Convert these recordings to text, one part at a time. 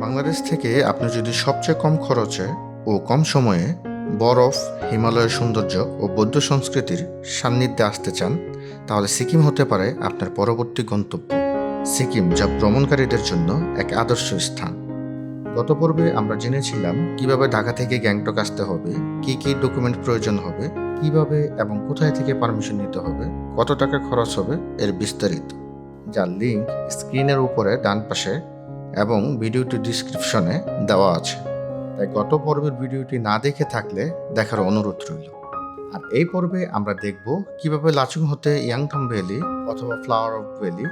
বাংলাদেশ থেকে আপনি যদি সবচেয়ে কম খরচে ও কম সময়ে বরফ হিমালয়ের সৌন্দর্য ও বৌদ্ধ সংস্কৃতির সান্নিধ্যে আসতে চান, তাহলে সিকিম হতে পারে আপনার পরবর্তী গন্তব্য। সিকিম যা ভ্রমণকারীদের জন্য এক আদর্শ স্থান। গত পর্বে আমরা জেনেছিলাম কীভাবে ঢাকা থেকে গ্যাংটক আসতে হবে, কি কি ডকুমেন্ট প্রয়োজন হবে, কীভাবে এবং কোথায় থেকে পারমিশন নিতে হবে, কত টাকা খরচ হবে, এর বিস্তারিত। যার লিঙ্ক স্ক্রিনের উপরে ডান পাশে এবং ভিডিওটি ডিসক্রিপশনে দেওয়া আছে। তাই গত পর্বের ভিডিওটি না দেখে থাকলে দেখার অনুরোধ রইল। আর এই পর্বে আমরা দেখব কীভাবে লাচুং হতে ইয়াংথম ভ্যালি অথবা ফ্লাওয়ার অফ ভ্যালি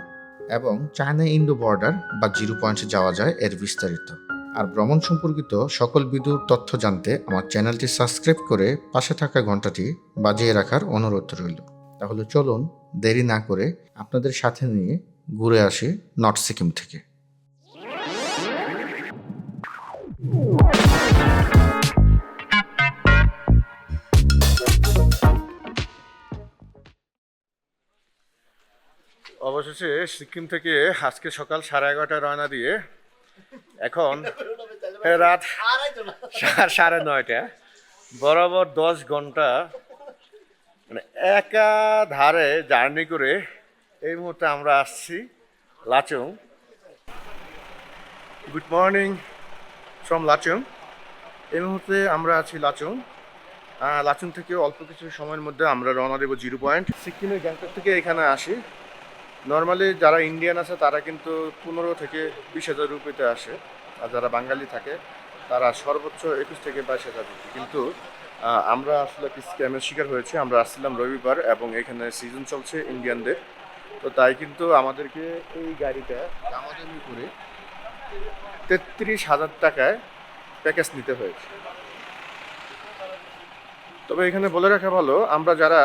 এবং চায়না ইন্ডো বর্ডার বা জিরো পয়েন্টে যাওয়া যায় এর বিস্তারিত। আর ভ্রমণ সম্পর্কিত সকল বিদুর তথ্য জানতে আমার চ্যানেলটি সাবস্ক্রাইব করে পাশে থাকা ঘন্টাটি বাজিয়ে রাখার অনুরোধ রইল। তাহলে চলুন দেরি না করে আপনাদের সাথে নিয়ে ঘুরে আসি নর্থ সিকিম থেকে। অবশেষে সিকিম থেকে আজকে সকাল সাড়ে এগারোটায় রওনা দিয়ে এখন রাত সা- সাড়ে নয়টা, বরাবর দশ ঘণ্টা মানে একা ধারে জার্নি করে এই মুহূর্তে আমরা আসছি Lachung. Good morning from Lachung এই মুহূর্তে আমরা আছি লাচুং লাচুং থেকে অল্প কিছু সময়ের মধ্যে আমরা রওনা দেবো জিরো পয়েন্ট। সিকিমের গ্যাংটক থেকে এখানে আসি। নর্মালি যারা ইন্ডিয়ান আছে, তারা কিন্তু পনেরো থেকে বিশ হাজার রুপিতে আসে। আর যারা বাঙালি থাকে, তারা সর্বোচ্চ একুশ থেকে বাইশ হাজার রুপি। কিন্তু আমরা আসলে একটি স্ক্যামের শিকার হয়েছি। আমরা আসছিলাম রবিবার এবং এখানে সিজন চলছে ইন্ডিয়ানদের তো তাই কিন্তু আমাদেরকে এই গাড়িটা দামাদামি করে তেত্রিশ হাজার টাকায় প্যাকেজ নিতে হয়েছে। তবে এখানে বলে রাখা ভালো, আমরা যারা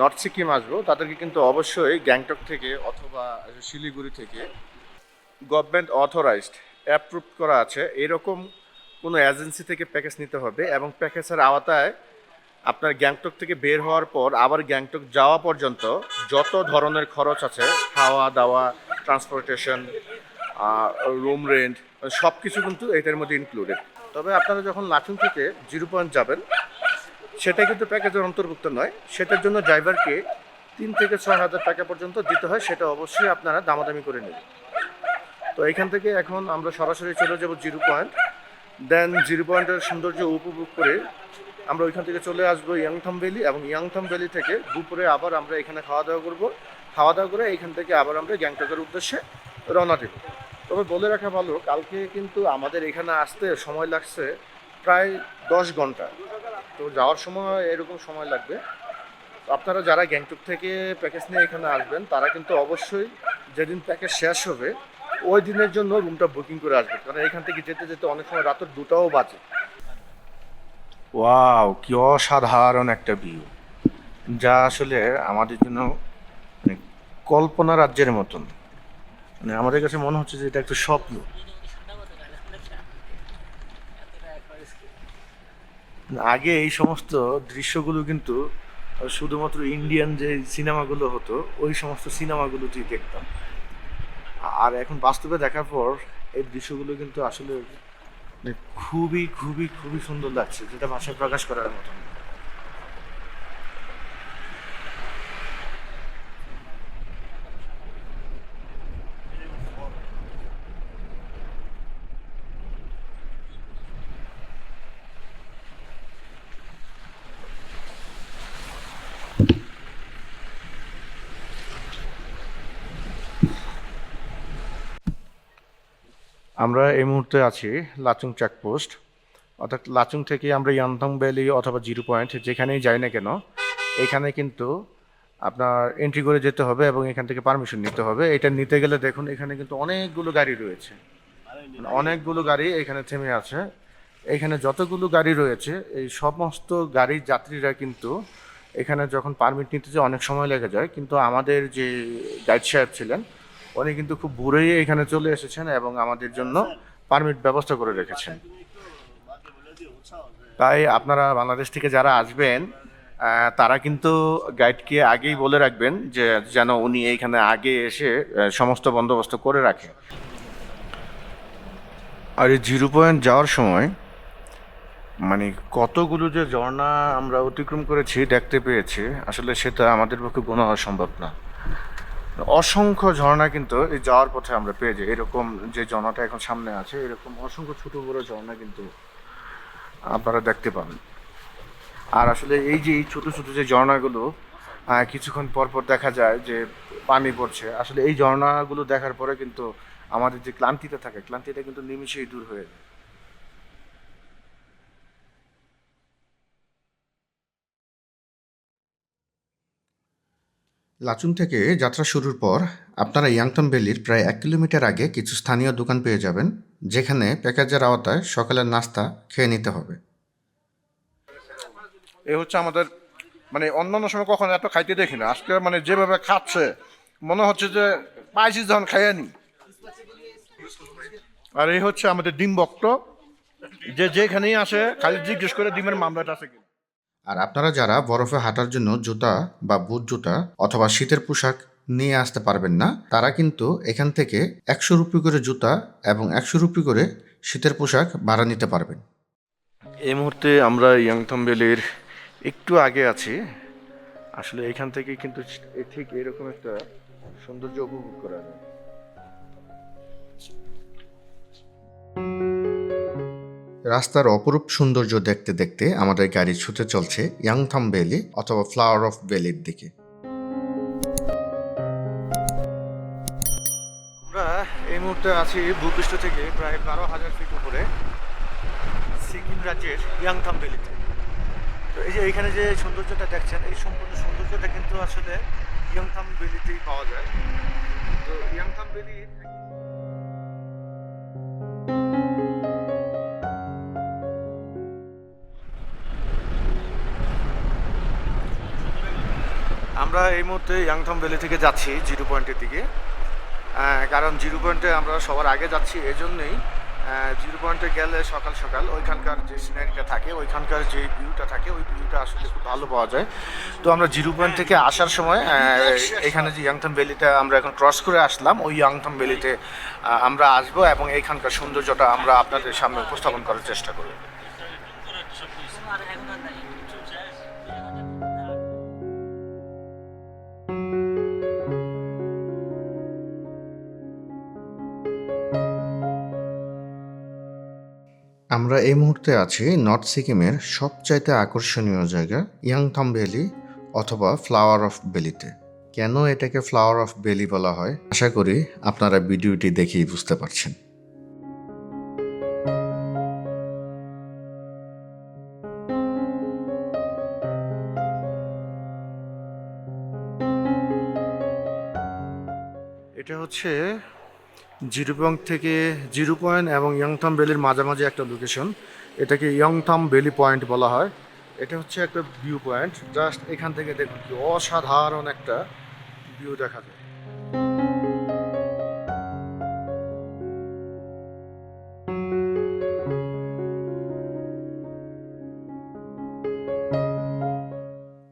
নর্থ সিকিম আসব, তাদেরকে কিন্তু অবশ্যই গ্যাংটক থেকে অথবা শিলিগুড়ি থেকে গভর্নমেন্ট অথরাইজড অ্যাপ্রুভ করা আছে। এরকম কোনো এজেন্সি থেকে প্যাকেজ নিতে হবে এবং প্যাকেজের আওতায় আপনার গ্যাংটক থেকে বের হওয়ার পর আবার গ্যাংটক যাওয়া পর্যন্ত যত ধরনের খরচ আছে খাওয়া দাওয়া ট্রান্সপোর্টেশন রুম রেন্ট সব কিছু কিন্তু এটার মধ্যে ইনক্লুডেড তবে আপনারা যখন লাচুং থেকে জিরো পয়েন্ট যাবেন, সেটা কিন্তু প্যাকেজের অন্তর্ভুক্ত নয়। সেটার জন্য ড্রাইভারকে তিন থেকে ছয় হাজার টাকা পর্যন্ত দিতে হয়, সেটা অবশ্যই আপনারা দামাদামি করে নেবেন। তো এখান থেকে এখন আমরা সরাসরি চলে যাব জিরো পয়েন্ট দেন জিরো পয়েন্টের সৌন্দর্য উপভোগ করে আমরা ওইখান থেকে চলে আসব ইয়াংথম ভ্যালি এবং ইয়াংথম ভ্যালি থেকে দুপুরে আবার আমরা এখানে খাওয়া দাওয়া করব। খাওয়া দাওয়া করে এখান থেকে আবার আমরা গ্যাংটকের উদ্দেশ্যে রওনা দেব। তবে বলে রাখা ভালো, কালকে কিন্তু আমাদের এখানে আসতে সময় লাগছে প্রায় দশ ঘণ্টা। তো যাওয়ার সময় এরকম সময় লাগবে। আপনারা যারা গ্যাংটক থেকে প্যাকেজ নিয়ে এখানে আসবেন, তারা কিন্তু অবশ্যই যেদিন প্যাকেজ শেষ হবে, ওই দিনের জন্য রুমটা বুকিং করে আসবেন। কারণ এখান থেকে যেতে যেতে অনেক সময় রাতের দুটাও বাজে। ওয়াও, কি অসাধারণ একটা ভিউ। যা আসলে আমাদের জন্য মানে কল্পনা রাজ্যের মতন। মানে আমাদের কাছে মনে হচ্ছে যে এটা একটা স্বপ্ন আগে এই সমস্ত দৃশ্যগুলো কিন্তু শুধুমাত্র ইন্ডিয়ান যে সিনেমাগুলো হতো, ওই সমস্ত সিনেমাগুলোতেই দেখতাম আর এখন বাস্তবে দেখার পর এই দৃশ্যগুলো কিন্তু আসলে মানে খুবই খুবই খুবই সুন্দর লাগছে, যেটা ভাষায় প্রকাশ করার মতো না। আমরা এই মুহূর্তে আছি লাচুং চেকপোস্ট, অর্থাৎ লাচুং থেকে আমরা ইয়ানথং ভ্যালি অথবা জিরো পয়েন্ট যেখানেই যাই না কেন, এখানে কিন্তু আপনার এন্ট্রি করে যেতে হবে এবং এখান থেকে পারমিশন নিতে হবে। এটা নিতে গেলে দেখুন, এখানে কিন্তু অনেকগুলো গাড়ি রয়েছে। মানে অনেকগুলো গাড়ি এখানে থেমে আছে। এখানে যতগুলো গাড়ি রয়েছে, এই সমস্ত গাড়ির যাত্রীরা কিন্তু এখানে যখন পারমিট নিতে যায়, অনেক সময় লেগে যায়। কিন্তু আমাদের যে গাইড সাহেব ছিলেন উনি কিন্তু খুব ভোরেই এখানে চলে এসেছেন এবং আমাদের জন্য পারমিট ব্যবস্থা করে রেখেছেন। তাই আপনারা বাংলাদেশ থেকে যারা আসবেন তারা কিন্তু গাইডকে আগেই বলে রাখবেন যে যেন উনি এইখানে আগে এসে সমস্ত বন্দোবস্ত করে রাখে। আর এই জিরো পয়েন্ট যাওয়ার সময় মানে কতগুলো যে ঝর্ণা আমরা অতিক্রম করেছি, দেখতে পেয়েছি, আসলে সেটা আমাদের পক্ষে গোনা হওয়া সম্ভব না। অসংখ্য ঝর্ণা কিন্তু এই যাওয়ার পথে আমরা পেয়ে যাই। এরকম যে ঝর্ণাটা এখন সামনে আছে, এরকম অসংখ্য ছোট বড় ঝর্ণা কিন্তু আপনারা দেখতে পাবেন আর আসলে এই যে এই ছোট ছোট যে ঝর্ণাগুলো কিছুক্ষণ পর পর দেখা যায় যে পানি পড়ছে। আসলে এই ঝর্ণাগুলো দেখার পরে কিন্তু আমাদের যে ক্লান্তিটা থাকে, ক্লান্তিটা কিন্তু নিমিশেই দূর হয়ে যায়। লাচুং থেকে যাত্রা শুরুর পর আপনারা ইয়াংথম ভ্যালির প্রায় এক কিলোমিটার আগে কিছু স্থানীয় দোকান পেয়ে যাবেন, যেখানে প্যাকেজের আওতায় সকালের নাস্তা খেয়ে নিতে হবে। এ হচ্ছে আমাদের মানে অন্যান্য সময় কখনো এত খাইতে দেখি না। আজকে মানে যেভাবে খাচ্ছে, মনে হচ্ছে যে পাইছি যখন খাইয়ে নি। আর এই হচ্ছে আমাদের ডিম বক্ত। যে যেখানেই আসে, খালি জিজ্ঞেস করে ডিমের মামলাটা আছে আর আপনারা যারা বরফে হাঁটার জন্য জুতা বা বুট জুতা অথবা শীতের পোশাক নিয়ে আসতে পারবেন না, তারা কিন্তু এখান থেকে একশো রুপি করে জুতা এবং একশো রুপি করে শীতের পোশাক ভাড়া নিতে পারবেন। এই মুহূর্তে আমরা ইয়াংথম ভ্যালির একটু আগে আছি। আসলে এখান থেকে কিন্তু ঠিক এরকম একটা সৌন্দর্য উপভোগ করা যায়। রাস্তার অপরূপ সৌন্দর্য দেখতে দেখতে আমাদের গাড়ি ছুটে চলছে ইয়াংথাম ভ্যালি অথবা ফ্লাওয়ার অফ ভ্যালির দিকে। আমরা এই মুহূর্তে আছি ভূপৃষ্ঠ থেকে প্রায় বারো হাজার ফিট উপরে, সিকিম রাজ্যের ইয়াংথাম ভ্যালিতে। তো এই যে এখানে যে সৌন্দর্যটা দেখছেন, এই সম্পূর্ণ সৌন্দর্যটা কিন্তু আসলে ইয়াংথাম ভ্যালিতেই পাওয়া যায়। তো ইয়াংথাম ভ্যালি আমরা এই মুহূর্তে ইয়াংথম ভ্যালি থেকে যাচ্ছি জিরো পয়েন্টের দিকে। কারণ জিরো পয়েন্টে আমরা সবার আগে যাচ্ছি এজন্যই জিরো পয়েন্টে গেলে সকাল সকাল ওইখানকার যে সিনারিটা থাকে ওইখানকার যে ভিউটা থাকে ওই ভিউটা আসলে খুব ভালো পাওয়া যায়। তো আমরা জিরো পয়েন্ট থেকে আসার সময় এখানে যে ইয়াংথম ভ্যালিটা আমরা এখন ক্রস করে আসলাম ওই ইয়াংথম ভ্যালিতে আমরা আসব এবং এইখানকার সৌন্দর্যটা আমরা আপনাদের সামনে উপস্থাপন করার চেষ্টা করব। আমরা এই মুহূর্তে আছি নর্থ সিকিমের সবচাইতে আকর্ষণীয় জায়গা ইয়াংথম ভ্যালি অথবা ফ্লাওয়ার অফ ভ্যালিতে। কেন এটাকে ফ্লাওয়ার অফ ভ্যালি বলা হয়? আশা করি আপনারা ভিডিওটি দেখেই বুঝতে পারছেন। এটা হচ্ছে জিরো পয়েন্ট থেকে জিরো পয়েন্ট এবং ইয়ংথাম ভ্যালির মাঝামাঝি একটা লোকেশন এটাকে ইয়ংথাম ভ্যালি পয়েন্ট বলা হয়। এটা হচ্ছে একটা ভিউ পয়েন্ট জাস্ট এখান থেকে দেখুন কি অসাধারণ একটা ভিউ দেখা যায়।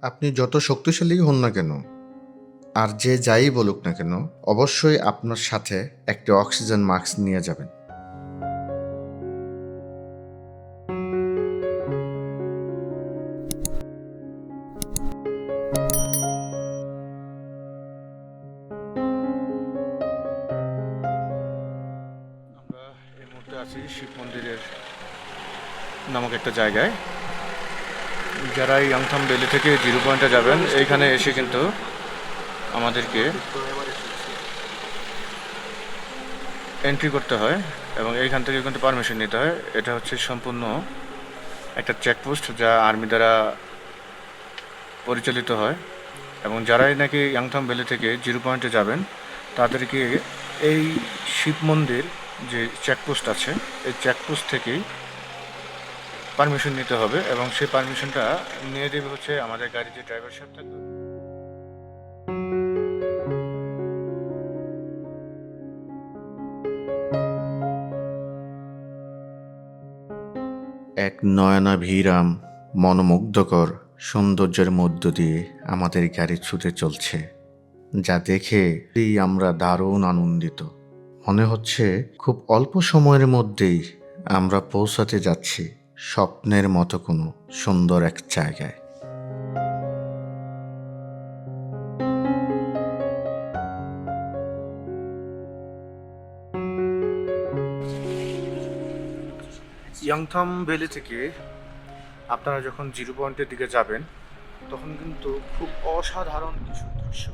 আপনি যত শক্তিশালী হন না কেন আর যে যাই বলুক না কেন, অবশ্যই আপনার সাথে একটি অক্সিজেন মাস্ক নিয়ে যাবেন। এই আছি শিব মন্দিরের নামক একটা জায়গায়। যারা ইয়ংথাম ভ্যালি থেকে জিরো পয়েন্টে যাবেন, এইখানে এসে কিন্তু আমাদেরকে এন্ট্রি করতে হয় এবং এইখান থেকে কিন্তু পারমিশন নিতে হয়। এটা হচ্ছে সম্পূর্ণ একটা চেকপোস্ট যা আর্মি দ্বারা পরিচালিত হয়। এবং যারাই নাকি ইয়াংথাম ভ্যালি থেকে জিরো পয়েন্টে যাবেন, তাদেরকে এই শিব মন্দির যে চেকপোস্ট আছে, এই চেকপোস্ট থেকেই পারমিশন নিতে হবে এবং সেই পারমিশনটা নিয়ে দেবে হচ্ছে আমাদের গাড়ি যে ড্রাইভার সাহেব থাকবে এক নয়নাভিরাম মনোমুগ্ধকর সৌন্দর্যের মধ্য দিয়ে আমাদের গাড়ি ছুটে চলছে, যা দেখে আমরা দারুণ আনন্দিত। মনে হচ্ছে খুব অল্প সময়ের মধ্যেই আমরা পৌঁছাতে যাচ্ছি স্বপ্নের মতো কোনো সুন্দর এক জায়গায়। ইয়াংথাম ভ্যালি থেকে আপনারা যখন জিরো পয়েন্টের দিকে যাবেন, তখন কিন্তু খুব অসাধারণ কিছু দৃশ্য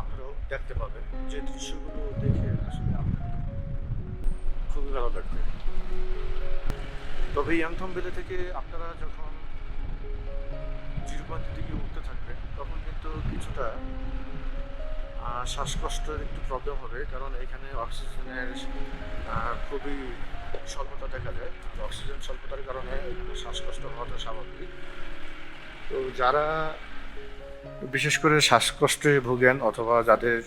আপনারাও দেখতে পাবেন। যে দৃশ্যগুলো দেখে আসলে আপনার খুবই ভালো লাগবে। তবে ইয়াংথম ভ্যালি থেকে আপনারা যখন জিরো পয়েন্টের দিকে উঠতে থাকবেন, তখন কিন্তু কিছুটা শ্বাসকষ্টের একটু প্রবলেম হবে, কারণ এখানে অক্সিজেনের খুবই স্বল্পতা দেখা যায় অক্সিজেন স্বল্পতার কারণে শ্বাসকষ্ট হওয়াটা স্বাভাবিক। তো যারা বিশেষ করে শ্বাসকষ্টে ভোগেন অথবা যাদের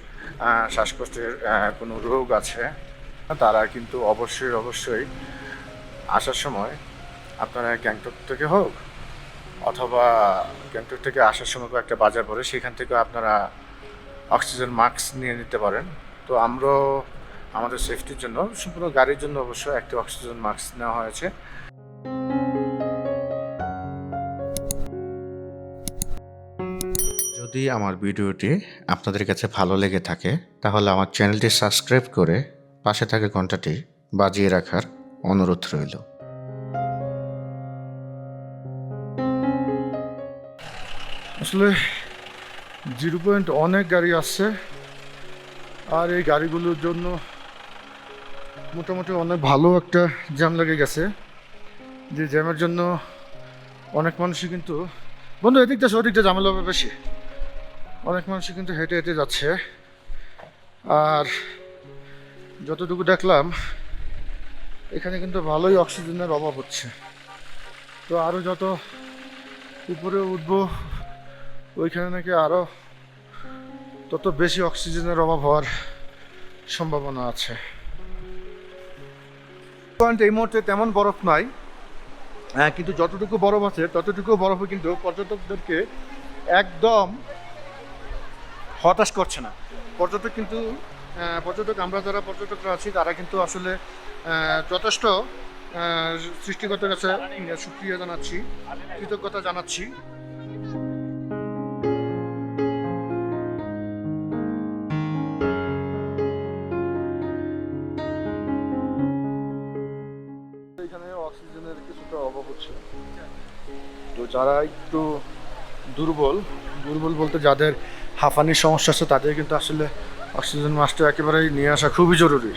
শ্বাসকষ্টের কোনো রোগ আছে, তারা কিন্তু অবশ্যই অবশ্যই আসার সময় আপনারা গ্যাংটক থেকে হোক অথবা গ্যাংটক থেকে আসার সময় একটা বাজার পড়ে সেখান থেকে আপনারা অক্সিজেন মাস্ক নিয়ে নিতে পারেন। তো আমরাও আমাদের সেফটির জন্য সম্পূর্ণ গাড়ির জন্য অবশ্য একটি অক্সিজেন মাস্ক নেওয়া হয়েছে। যদি আমার ভিডিওটি আপনাদের কাছে ভালো লেগে থাকে তাহলে আমার চ্যানেলটি সাবস্ক্রাইব করে পাশে থাকা ঘন্টাটি বাজিয়ে রাখার অনুরোধ রইল। আসলে জিরো পয়েন্ট অনেক গাড়ি আসছে আর এই গাড়িগুলোর জন্য মোটামুটি অনেক ভালো একটা জ্যাম লেগে গেছে। যে জ্যামের জন্য অনেক মানুষই কিন্তু বন্ধু, এদিকটা ওদিকটা ঝামেলা হবে বেশি। অনেক মানুষই কিন্তু হেঁটে হেঁটে যাচ্ছে। আর যতটুকু দেখলাম, এখানে কিন্তু ভালোই অক্সিজেনের অভাব হচ্ছে। তো আরও যত উপরে উঠবো, ওইখানে নাকি আরও তত বেশি অক্সিজেনের অভাব হওয়ার সম্ভাবনা আছে। পয়েন্ট এই মুহূর্তে তেমন বরফ নাই। হ্যাঁ কিন্তু যতটুকু বরফ আছে, ততটুকু বরফে কিন্তু পর্যটকদেরকে একদম হতাশ করছে না। পর্যটক কিন্তু পর্যটক, আমরা যারা পর্যটকরা আছি, তারা কিন্তু আসলে যথেষ্ট সৃষ্টিকর্তার কাছে সুক্রিয়া জানাচ্ছি, কৃতজ্ঞতা জানাচ্ছি। যারা একটু দুর্বল দুর্বল বলতে যাদের হাঁফানির সমস্যা আছে, তাদের কিন্তু আসলে অক্সিজেন মাস্কটা একেবারেই নিয়ে আসা খুবই জরুরি।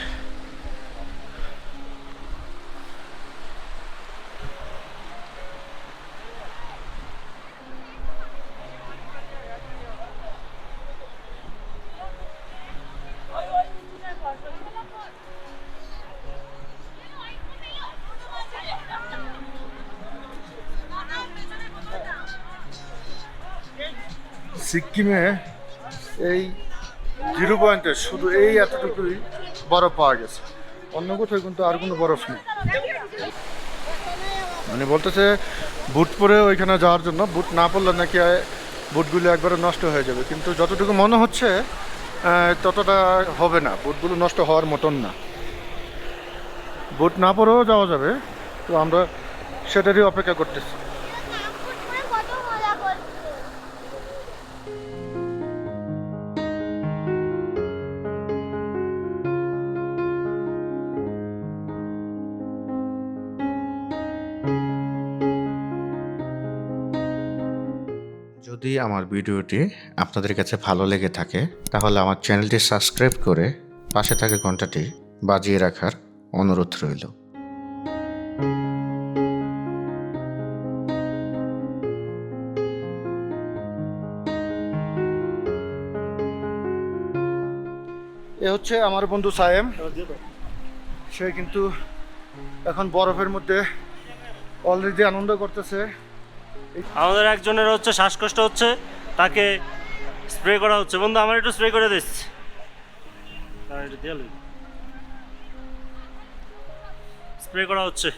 সিকিমে এই জিরো পয়েন্টে শুধু এই এতটুকুই বরফ পাওয়া গেছে। অন্য কোথাও কিন্তু আর কোনো বরফ নেই। মানে বলতেছে, বুট পরে ওইখানে যাওয়ার জন্য, বুট না পড়লে নাকি বুটগুলো একবারে নষ্ট হয়ে যাবে। কিন্তু যতটুকু মনে হচ্ছে ততটা হবে না। বুটগুলো নষ্ট হওয়ার মতন না। বুট না পরেও যাওয়া যাবে, তো আমরা সেটারই অপেক্ষা করতেছি। যদি আমার ভিডিওটি আপনাদের কাছে ভালো লেগে থাকে, তাহলে আমার চ্যানেলটি সাবস্ক্রাইব করে পাশে থাকা ঘন্টাটি বাজিয়ে রাখার অনুরোধ রইল। এ হচ্ছে আমার বন্ধু সায়েম। সে কিন্তু এখন বরফের মধ্যে অলরেডি আনন্দ করতেছে। আমাদের একজনের হচ্ছে শ্বাসকষ্ট হচ্ছে, তাকে স্প্রে করা হচ্ছে। বন্ধু, আমার একটু স্প্রে করে দিচ্ছি স্প্রে করা হচ্ছে।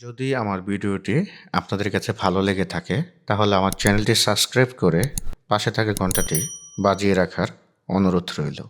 যদি আমার ভিডিওটি আপনাদের কাছে ভালো লেগে থাকে, তাহলে আমার চ্যানেলটি সাবস্ক্রাইব করে পাশে থাকা ঘন্টাটি বাজিয়ে রাখার অনুরোধ রইল।